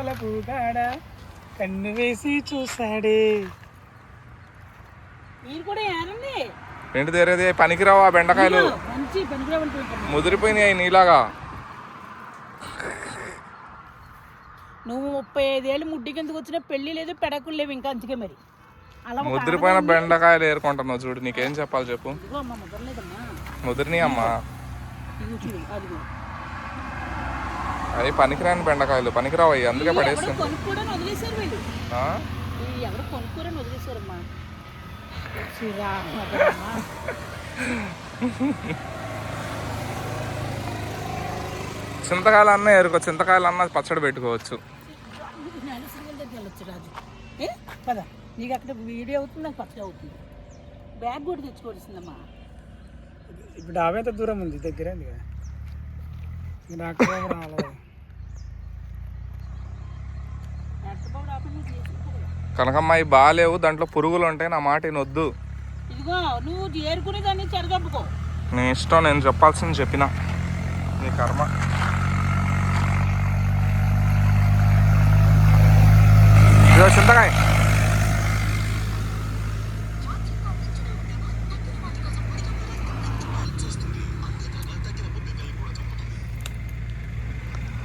వల పూగాడ కన్ను వేసి చూసాడే మీరు కూడా తెరేది పనికిరావు ఆ బెండకాయలు మంచి ముదిరిపోయినాయి నీలాగా. నువ్వు ముప్పై ఐదేళ్ళు ముడ్డి కిందకు వచ్చిన పెళ్ళి లేదు పెడకులు లేవు ఇంకా అందుకే మరి. అలా ముదిరిపోయిన బెండకాయలు ఏరుకుంటున్నావు చూడు నీకేం చెప్పాలి చెప్పు. ముదిరిని అమ్మా అవి పనికిరాని బెండకాయలు పనికిరావు అవి అందుకే పడేస్తాను రామ. చింతకాయలు అన్న ఏరుకో చింతకాయలు అన్న పచ్చడి పెట్టుకోవచ్చు. నీకు అక్కడ వీడియో అవుతుంది నాకు పచ్చడి అవుతుంది. బ్యాగ్ కూడా తెచ్చుకోవాల్సిందమ్మా. ఇప్పుడు ఎంత దూరం ఉంది దగ్గర అక్కడ రాలేదు. ఎట్టబాబు ఆపి నువ్వు చేసుకుంటావు కదా. కనకమ్మ ఇవి బాగాలేవు దాంట్లో పురుగులు ఉంటాయి నా మాట వద్దు ఇదిగో నువ్వు చేరుకునే దాన్ని చెరగప్పుకో నీ ఇష్టం నేను చెప్పాల్సింది చెప్పిన. నీ కర్మ. ఇదిగో చింతకాయ.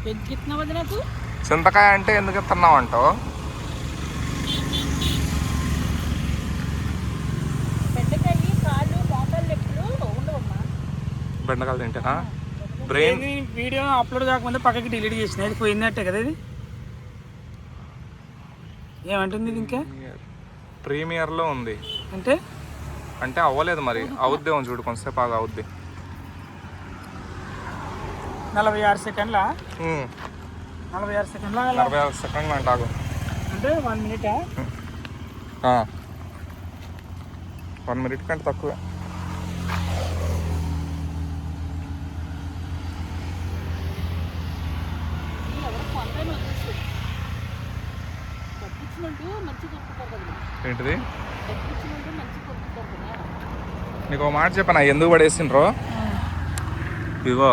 పెంచుతున్నావు నాకు చింతకాయ అంటే ఎందుకు ఇస్తున్నావు అంటావు బెండకాయలు తింటేనా? బ్రెయిన్ వీడియో అప్లోడ్ కాకముందే పక్కకి డిలీట్ చేసిన. ఇది పోయిందట్టే కదా ఇది? ఏమంటుంది ఇది ఇంకా? ప్రీమియర్లో ఉంది. అంటే? అంటే అవ్వలేదు మరి. అవుద్దేమో చూడు కొంతసేపు ఆగా అవుద్ది. నలభై ఆరు సెకండ్ల? నలభై ఆరు సెకండ్ల నలభై ఆరు సెకండ్లు అంట ఆగు. అంటే వన్ మినిటా? వన్ మినిట్ కంటే తక్కువే. ఏంటిది? నీకు మాట చెప్పనా? ఎందుకు పడేసిండ్రో? ఇదిగో.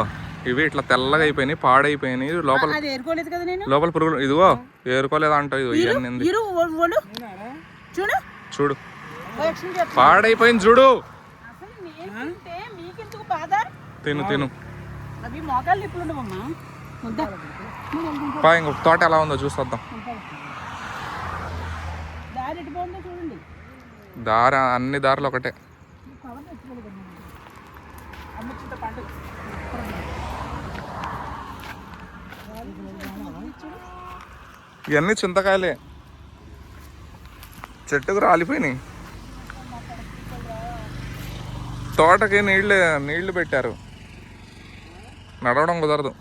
ఇవి ఇట్లా తెల్లగా అయిపోయినాయి పాడైపోయినాయి. లోపల అది ఏరుకోలేదు కదా నేను? లోపల పురుగులు ఇదిగో ఏరుకోలేదు అంటావు ఇదిగో ఇవన్నీ ఉంది. ఇరు ఒడు చూడు. పాడైపోయింది చూడు. తిను తిను. ఇంకొక తోట ఎలా ఉందో చూసొద్దాం. దారి అన్ని దారులు ఒకటే. ఇవన్నీ చింతకాయలే. చెట్టుకు రాలిపోయినాయి. తోటకి నీళ్ళు నీళ్ళు పెట్టారు. నడవడం కుదరదు.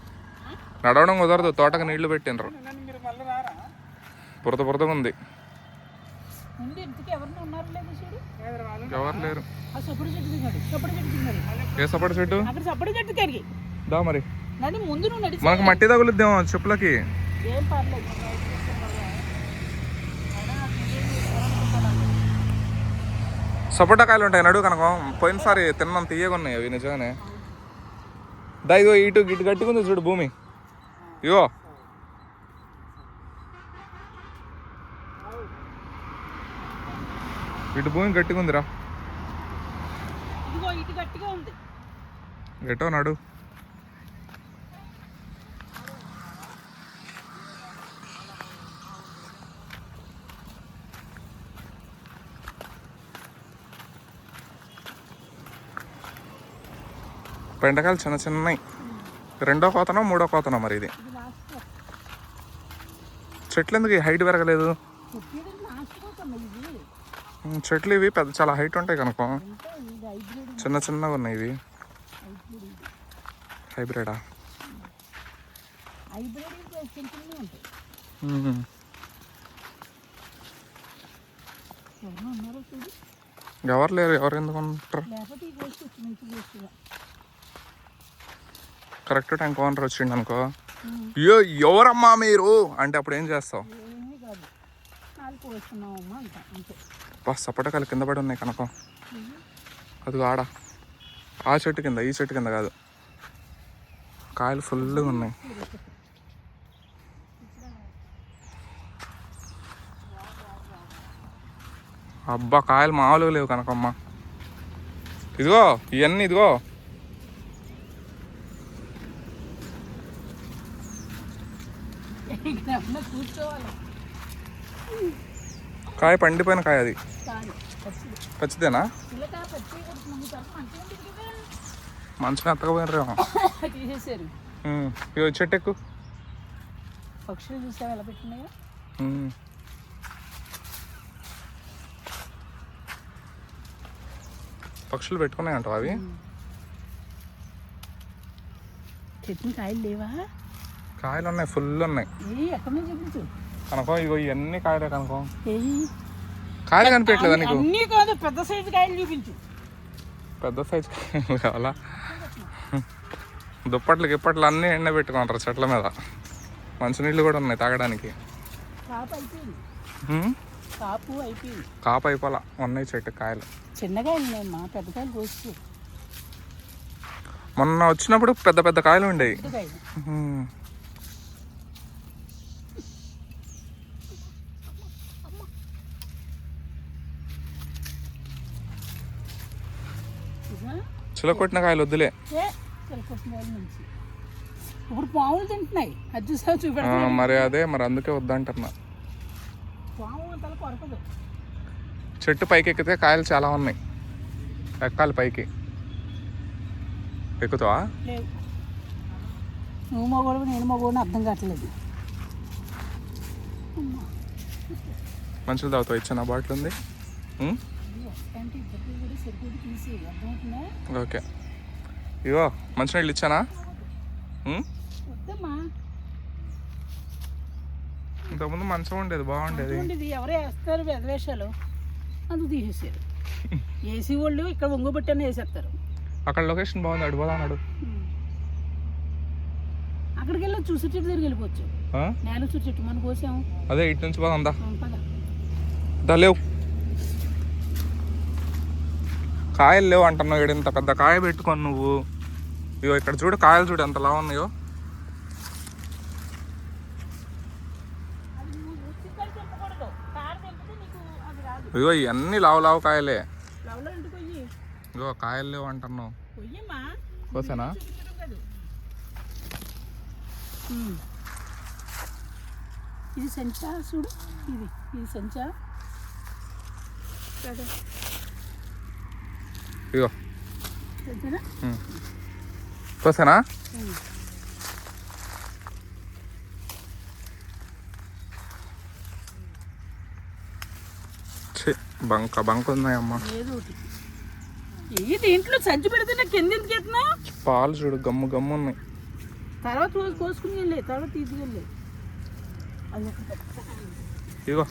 నడవడం కుదరదు తోటకి నీళ్ళు పెట్టినరు బురద బురదగా ఉంది. ఎవరు లేరు. ఏ సపోట చెట్టు? దా మరి. నన్ను ముందు నువ్వు నడిచి మనకు మట్టి తగులుద్దేమో చెప్పులకి. ఏం పర్లేదు. సపోటా కాయలు ఉంటాయి నడు కనుక. పోయినసారి తిన్నాం తీయగా ఉన్నాయి అవి నిజంగానే. దా ఇటు గట్టిగా ఉంది చూడు భూమి. ఇగో ఇటు భూమి గట్టిగా ఉందిరా. గట్టో నడు. బెండకాయలు చిన్న చిన్నవి. రెండో కోతనో మూడో కోతనో మరి ఇది. చెట్లు ఎందుకు హైట్ పెరగలేదు? చెట్లు ఇవి పెద్ద చాలా హైట్ ఉంటాయి కనుక. చిన్న చిన్నగా ఉన్నాయి ఇవి. ఇది హైబ్రిడా ఎవరు లేరు ఎవరు ఎందుకు ఉంటారు? కరెక్ట్ టైం ఓనర్ వచ్చిండు అనుకో. అయ్యో ఎవరమ్మా మీరు? అంటే అప్పుడు ఏం చేస్తావు? బా సపోటాకాయలు కింద పడి ఉన్నాయి కనుకో. అది ఆడ. ఆ చెట్టు కింద ఈ చెట్టు కింద కాదు. కాయలు ఫుల్గా ఉన్నాయి. అబ్బా కాయలు మామూలుగా లేవు కనకమ్మ. ఇదిగో ఇవన్నీ ఇదిగో. కాయ పండిపోయిన కాయ అది. పచ్చిదేనా? మంచిగా ఎత్తకపోయినరేమో తీసేసారు. ఇవి చెట్టు ఎక్కు. పక్షులు చూసావు ఎలా పెట్టినాయో. పక్షులు పెట్టుకున్నాయంట అవి? చెట్టు కాయలు లేవా? కాయలు ఉన్నాయి ఫుల్ ఉన్నాయి కనుకో ఇగో ఇవన్నీ కాయలే కనుకో. కాయలు కనిపించలేదా నీకు? అన్నీ కాదు పెద్ద సైజు కాయలు చూపించు. పెద్ద సైజు కాయలు కావాలా? దుప్పట్లు గిప్పట్లు అన్నీ ఎండ పెట్టుకుంటారు చెట్ల మీద. మంచినీళ్ళు కూడా ఉన్నాయి తాగడానికి. కాపు అయిపోలా ఉన్నాయి చెట్టు కాయలు. చిన్నకాయలు ఉన్నాయమ్మా పెద్ద కాయలు కోసుకో. మొన్న వచ్చినప్పుడు పెద్ద పెద్ద కాయలు ఉండేవి పెద్ద కాయలు ఉమ్. చూసా? చిలకొట్టిన కాయలు వద్దులే. ఇప్పుడు పాములు తింటున్నాయి. అది చూసావు? ఆ, చూపెడతా మరి అదే మరి అందుకే వద్దంటున్నా. చెట్టు పైకి ఎక్కితే కాయలు చాలా ఉన్నాయి. ఎక్కాలి పైకి. ఎక్కుతావా? నువ్వు మగోడు నేను మగోడు అర్థం కావట్లేదు. మంచిగా తాగుతావు? ఇచ్చిన బాటిల్ ఉంది? ఓకే. ఇగో మంచినీళ్ళు ఇచ్చానా? ఉమ్? వద్దమ్మా. ఇంతకుముందు మంచిగా ఉండేది బాగుండేది. ఎవరు వేస్తారు వెధవేషాలు అందుకు తీసేసారు. ఏసీ వాళ్ళు ఇక్కడ ఒంగబెట్టని వేసేస్తారు. అక్కడ లొకేషన్ బాగుంది అడు పోదా అన్నాడు. అక్కడికి వెళ్ళి చూసి చెట్టు దగ్గరికి వెళ్ళిపోవచ్చు? నేల చూసి చెట్టు. మనం కోసాము. అదే ఇటు నుంచి పోదాం దా. ఆ, పద. దా లేవు. కాయలు లేవు అంటున్నావు ఇక్కడ ఇంత పెద్ద కాయ పెట్టుకొని నువ్వు. ఇగో ఇక్కడ చూడు కాయలు చూడు ఎంత లా ఉన్నాయో. ఇగో ఇవన్నీ లావు లావు కాయలే. ఇగో కాయలు లేవు అంటున్నావు. కోసానా. ఇది సంచా చూడు ఇది ఇది సంచా. కదా. ఇగో కోసానా బంక బంక ఉన్నాయమ్మా ఇది దీంట్లో సంచి పెడితే కింద ఎందుకు ఎత్తున్నా? పాలు చూడు గమ్ము గమ్ము ఉన్నాయి. తర్వాత రోజు కోసుకుని వెళ్ళే తర్వాత తీసుకెళ్ళే. ఇగో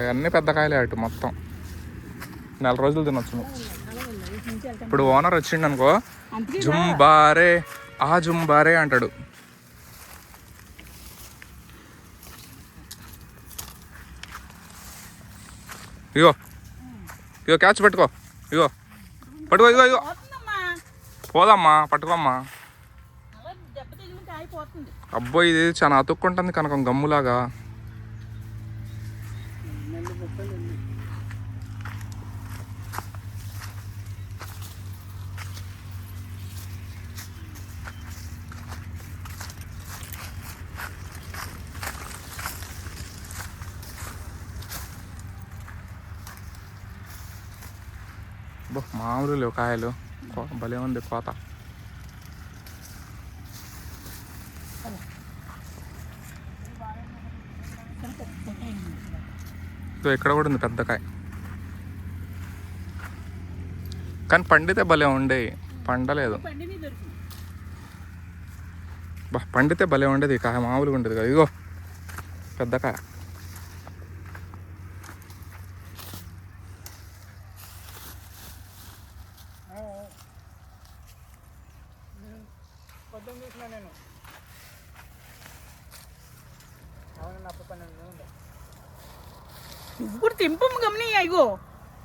అవన్నీ పెద్ద కాయలే అటు మొత్తం. నెల రోజులు తినొచ్చు ఇప్పుడు ఓనర్ వచ్చిండు అనుకో జుంబారే ఆ జుంబారే అంటాడు. ఇగో ఇగో క్యాచ్ పెట్టుకో ఇగో. పట్టుకో ఇగో ఇగో. పోదమ్మా పట్టుకోమ్మా. అబ్బో ఇది చాలా అతుక్కుంటుంది కనుక గమ్ములాగా. అబ్బో మామూలు లేవు కాయలు. కో- భలే ఉంది కోత. ఇక్కడ. కూడా ఉంది పెద్ద కాయ. కానీ పండితే భలే ఉండే పండలేదు. బా పండితే భలే ఉండేది ఈ కాయ మామూలుగా ఉండేది కదా. ఇదిగో పెద్ద కాయ. పొద్దున్న చూసిన నేను. అవును పన్నెండు నువ్వు కూడా తెంపమ్మ గమని అయ్యో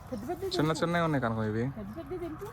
పెద్ద పెద్ద చిన్న చిన్నవి ఉన్నాయి కనుక ఇవి. పెద్ద పెద్ద తెంపు.